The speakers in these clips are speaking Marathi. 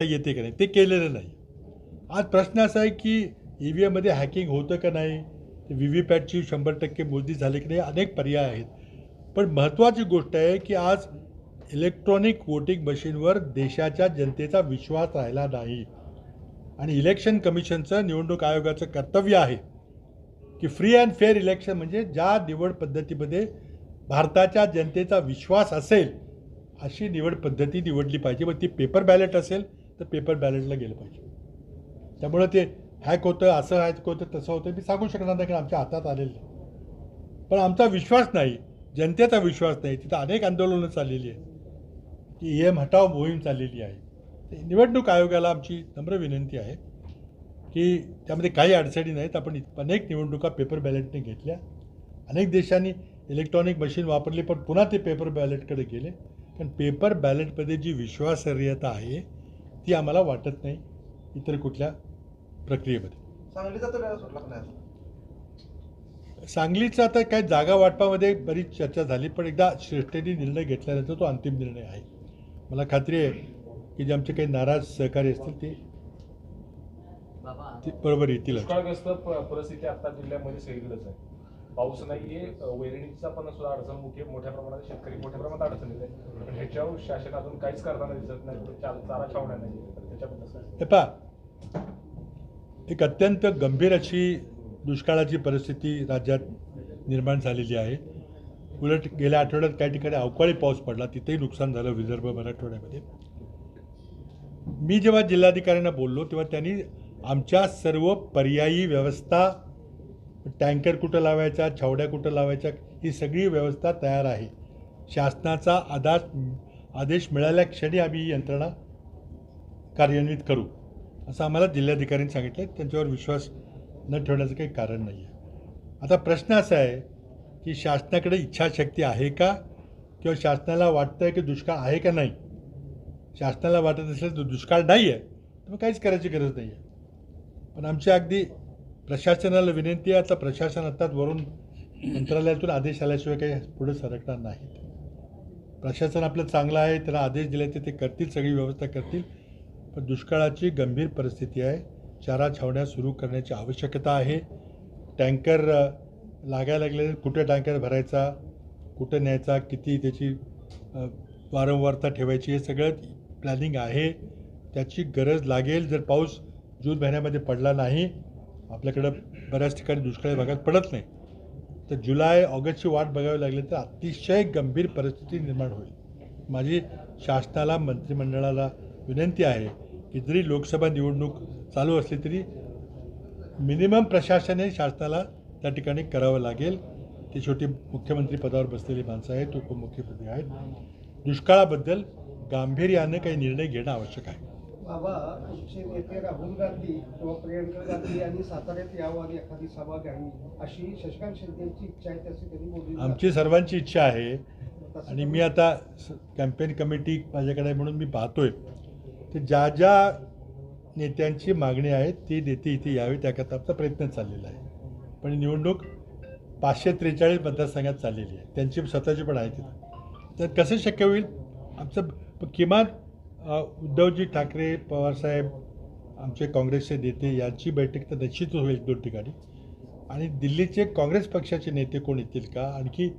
येते का नाही? ते केलेलं नाही. आज प्रश्न असा आहे की ई व्ही एममध्ये हॅकिंग होतं का नाही? व्ही व्ही पॅटची शंभर टक्के मोजणी झाली की नाही? अनेक पर्याय आहेत. पण महत्त्वाची गोष्ट आहे की आज इलेक्ट्रॉनिक वोटिंग मशीनवर देशाच्या जनतेचा विश्वास राहिला नाही. आणि इलेक्शन कमिशनचं निवडणूक आयोगाचं कर्तव्य आहे की फ्री अँड फेअर इलेक्शन म्हणजे ज्या निवड पद्धतीमध्ये भारताच्या जनतेचा विश्वास असेल अशी निवड पद्धती निवडली पाहिजे. मग ती पेपर बॅलेट असेल तर पेपर बॅलेटला गेलं पाहिजे. त्यामुळं ते हॅक होतं असं हॅक होतं तसं होतं मी सांगू शकणार नाही कारण आमच्या हातात आलेलं नाही. पण आमचा विश्वास नाही जनतेचा विश्वास नाही तिथं अनेक आंदोलनं चाललेली आहेत. की एम हटाव मोहीम चाललेली आहे. ते निवडणूक आयोगाला आमची नम्र विनंती आहे की त्यामध्ये काही अडचणी नाहीत आपण अनेक निवडणुका पेपर बॅलेटने घेतल्या. अनेक देशांनी इलेक्ट्रॉनिक मशीन वापरली पण पुन्हा ते पेपर बॅलेटकडे गेले. कारण पेपर बॅलेटमध्ये जी विश्वासार्हता आहे ती आम्हाला वाटत नाही इतर कुठल्या प्रक्रियेमध्ये. सांगलीचा तर सुटला नाही? सांगलीचं आता काय जागा वाटपामध्ये बरीच चर्चा झाली पण एकदा श्रेष्ठीने निर्णय घेतल्यानंतर तो अंतिम निर्णय आहे. मला खात्री आहे की जे आमचे काही नाराज सहकारी असतील ते ते बरोबर येतील. परिस्थिती आता जिल्ह्यामध्ये सगळीकडेच आहे. पाऊस नाहीये वेरणीचा वैरणीचा पण सुद्धा अडचण मोठी मोठ्या प्रमाणात शेतकरी मोठ्या प्रमाणात अडचणीत आहे पण ह्याच्यावर शासन अजून काहीच करताना दिसत नाही. चारा छावण्या नाही तर त्याच्याबद्दल एक अत्यंत गंभीर अशी दुष्काळाची परिस्थिती राज्यात निर्माण झालेली आहे. उलट गेल्या आठवड्यात काही ठिकाणी अवकाळी पाऊस पडला तिथेही नुकसान झालं विदर्भ मराठवाड्यामध्ये. मी जेव्हा जिल्हाधिकाऱ्यांना बोललो तेव्हा त्यांनी आमच्या सर्व पर्यायी व्यवस्था टँकर कुठं लावायचा छावड्या कुठं लावायच्या ही सगळी व्यवस्था तयार आहे. शासनाचा आदाश आदेश मिळाल्या क्षणी आम्ही ही यंत्रणा कार्यान्वित करू. असं आम्हाला जिल्हाधिकाऱ्यांनी सांगितलं. त्यांच्यावर विश्वास न ठेवण्याचं काही कारण नाही आहे. आता प्रश्न असा आहे की शासनाकडे इच्छाशक्ती आहे का? किंवा शासनाला वाटतं आहे की दुष्काळ आहे का नाही? शासनाला वाटत असेल तर दुष्काळ नाही आहे तर मग काहीच करायची गरज नाही आहे पण आमची अगदी प्रशासनाला विनंती आहे आता प्रशासन आत्ताच वरून मंत्रालयातून आदेश आल्याशिवाय काही पुढे सरकणार नाहीत. प्रशासन आपलं चांगलं आहे त्यांना आदेश दिले ते करतील सगळी व्यवस्था करतील पण दुष्काळाची गंभीर परिस्थिती आहे. चारा छावण्या सुरू करण्याची आवश्यकता आहे. टँकर लागायला लागले कुठे टँकर भरायचा कुठं न्यायचा किती त्याची वारंवारता ठेवायची हे सगळं प्लॅनिंग आहे. त्याची गरज लागेल जर पाऊस जून महिन्यामध्ये पडला नाही आपल्याकडं बऱ्याच ठिकाणी दुष्काळी भागात पडत नाही. तर जुलै ऑगस्टची वाट बघावी लागली तर अतिशय गंभीर परिस्थिती निर्माण होईल. माझी शासनाला मंत्रिमंडळाला विनंती आहे की जरी लोकसभा निवडणूक चालू असली तरी मिनिमम प्रशासन हे शासनाला त्या ठिकाणी करावं लागेल. ती शेवटी मुख्यमंत्री पदावर बसलेली माणसं आहेत उपमुख्यमंत्री आहेत. दुष्काळाबद्दल गांभीर्यानं काही निर्णय घेणं आवश्यक आहे. नेते राहुल गांधी किंवा प्रियंका गांधी यांनी साताऱ्यात यावं आणि एखादी सभा घ्यावी अशी शशिकांत शिंदेची इच्छा आहे त्याची कधी मोदी आमची सर्वांची इच्छा आहे आणि मी आता कॅम्पेन कमिटी माझ्याकडे म्हणून मी पाहतोय. तर ज्या ज्या नेत्यांची मागणी आहे ती नेते इथे यावी त्याकरता आमचा प्रयत्न चाललेला आहे. पण निवडणूक पाचशे त्रेचाळीस मतदारसंघात चाललेली आहे. त्यांची स्वतःची पण आहे तिथं. तर कसं शक्य होईल? आमचं किमान उद्धवजी ठाकरे पवारसाहेब आमचे काँग्रेसचे नेते यांची बैठक तर निश्चितच होईल दोन ठिकाणी. आणि दिल्लीचे काँग्रेस पक्षाचे नेते कोण येतील का? आणखी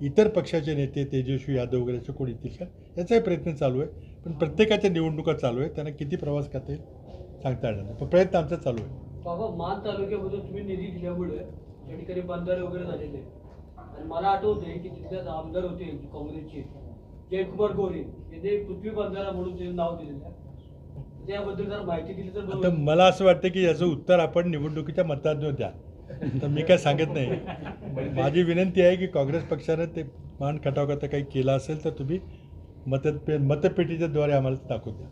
इतर पक्षाचे नेते तेजस्वी यादव वगैरेचे कोण येतील का? याचाही प्रयत्न चालू आहे. पण प्रत्येकाच्या निवडणुका चालू आहे त्यांना किती प्रवास करता येईल सांगता येणार नाही. पण प्रयत्न आमचा चालू आहे. बाबा मान तालुक्यामध्ये तुम्ही निधी दिल्यामुळे त्या ठिकाणी बंधारे वगैरे झालेले आणि मला आठवते की तिथल्याच आमदार होते काँग्रेसचे. जयकुमार गोरे यांनी पृथ्वी बंधारा म्हणून नाव दिलेलं आहे. त्याबद्दल जर माहिती दिली तर आता. मला असं वाटतं की याचं उत्तर आपण निवडणुकीच्या मतदानावर द्या. तर मी काय सांगत नाही. माझी विनंती आहे की काँग्रेस पक्षानं ते मान खटाव करता काही केला असेल तर तुम्ही मतपे मतपेटीच्या द्वारे आम्हाला ते दाखवून द्या.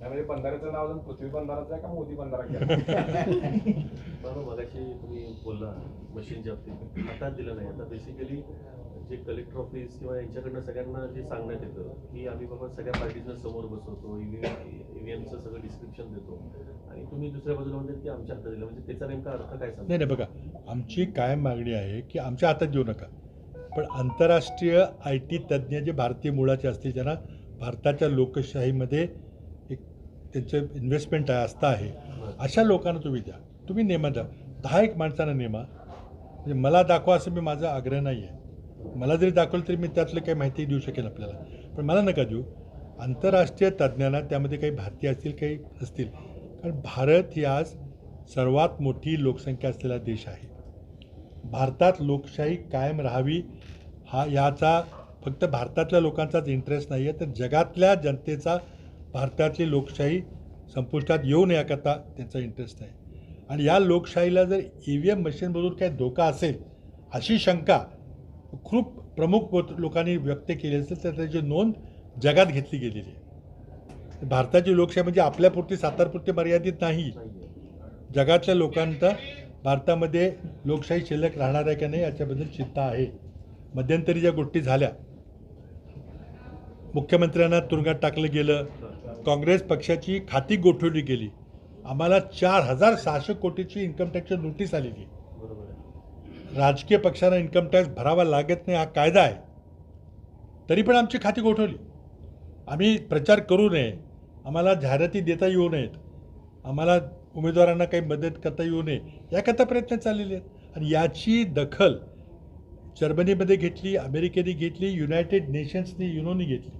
त्यामध्ये बंधाऱ्याचं नाव अजून पृथ्वी बंधाराचं आहे का मोदी बंधारा बरोबर मगाशी तुम्ही बोलला मशीनच्या बाबतीत हातात दिलं नाही. आता बेसिकली जे कलेक्टर ऑफिस किंवा यांच्याकडनं सगळ्यांना जे सांगण्यात येतं की आम्ही बाबा सगळ्या पार्टीजना समोर बसवतो ईव्हीएमचं सगळं डिस्क्रिप्शन देतो. आणि तुम्ही दुसऱ्या बाजूला म्हणतात की आमच्या हातात दिलं. म्हणजे त्याचा नेमका अर्थ काय सांगतो? नाही नाही बघा आमची कायम मागणी आहे की आमच्या हातात देऊ नका. पण आंतरराष्ट्रीय आय टी तज्ज्ञ जे भारतीय मुळाचे असतील त्यांना भारताच्या लोकशाहीमध्ये एक त्यांचं इन्व्हेस्टमेंट आहे आस्था आहे अशा लोकांना तुम्ही द्या. तुम्ही नेमा द्या. दहा एक माणसांना नेमा. म्हणजे मला दाखवा असं मी माझा आग्रह नाही आहे मला जरी दाखवलं तरी मी त्यातलं काही माहिती देऊ शकेन आपल्याला. पण मला नका देऊ. आंतरराष्ट्रीय तज्ज्ञांना त्यामध्ये काही भारतीय असतील काही असतील. कारण भारत ही आज सर्वात मोठी लोकसंख्या असलेला देश आहे. भारतात लोकशाही कायम राहावी हा याचा फक्त भारतातल्या लोकांचाच इंटरेस्ट नाही आहे तर जगातल्या जनतेचा भारतातली लोकशाही संपुष्टात येऊ नयाकरता त्यांचा इंटरेस्ट आहे. आणि या लोकशाहीला जर ई व्ही एम मशीनमधून काही धोका असेल अशी शंका खूप प्रमुख लोकांनी व्यक्त केले असेल तर त्याची नोंद जगात घेतली गेलेली आहे. भारताची लोकशाही म्हणजे आपल्यापुरती सातारपुरती मर्यादित नाही. जगातल्या लोकांचा भारतामध्ये लोकशाही शिल्लक राहणार आहे का नाही याच्याबद्दल चिंता आहे. मध्यंतरी ज्या गोष्टी झाल्या मुख्यमंत्र्यांना तुरुंगात टाकलं गेलं काँग्रेस पक्षाची खाती गोठवली गेली आम्हाला चार हजार सहाशे कोटीची इन्कम टॅक्सची नोटीस आलेली राजकीय पक्षांना इन्कम टॅक्स भरावा लागत नाही हा कायदा आहे. तरी पण आमची खाती गोठवली. आम्ही प्रचार करू नये. आम्हाला जाहिराती देता येऊ नयेत. आम्हाला उमेदवारांना काही मदत करता येऊ नये याकरता प्रयत्न चाललेले आहेत. आणि याची दखल जर्मनीमध्ये घेतली अमेरिकेने घेतली युनायटेड नेशन्सनी युनोनी घेतली.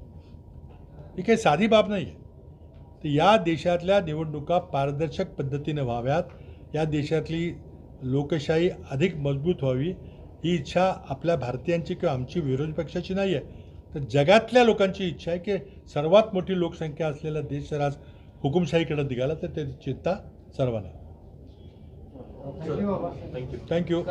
ही काही साधी बाब नाही आहे तर या देशातल्या निवडणुका पारदर्शक पद्धतीने व्हाव्यात. या देशातली लोकशाही अधिक मजबूत व्हावी ही इच्छा आपल्या भारतीयांची किंवा आमची विरोधी पक्षाची नाही आहे तर जगातल्या लोकांची इच्छा आहे की सर्वात मोठी लोकसंख्या असलेला देश जर आज हुकुमशाहीकडे निघाला तर त्याची चिंता सर्वांना. Thank you thank you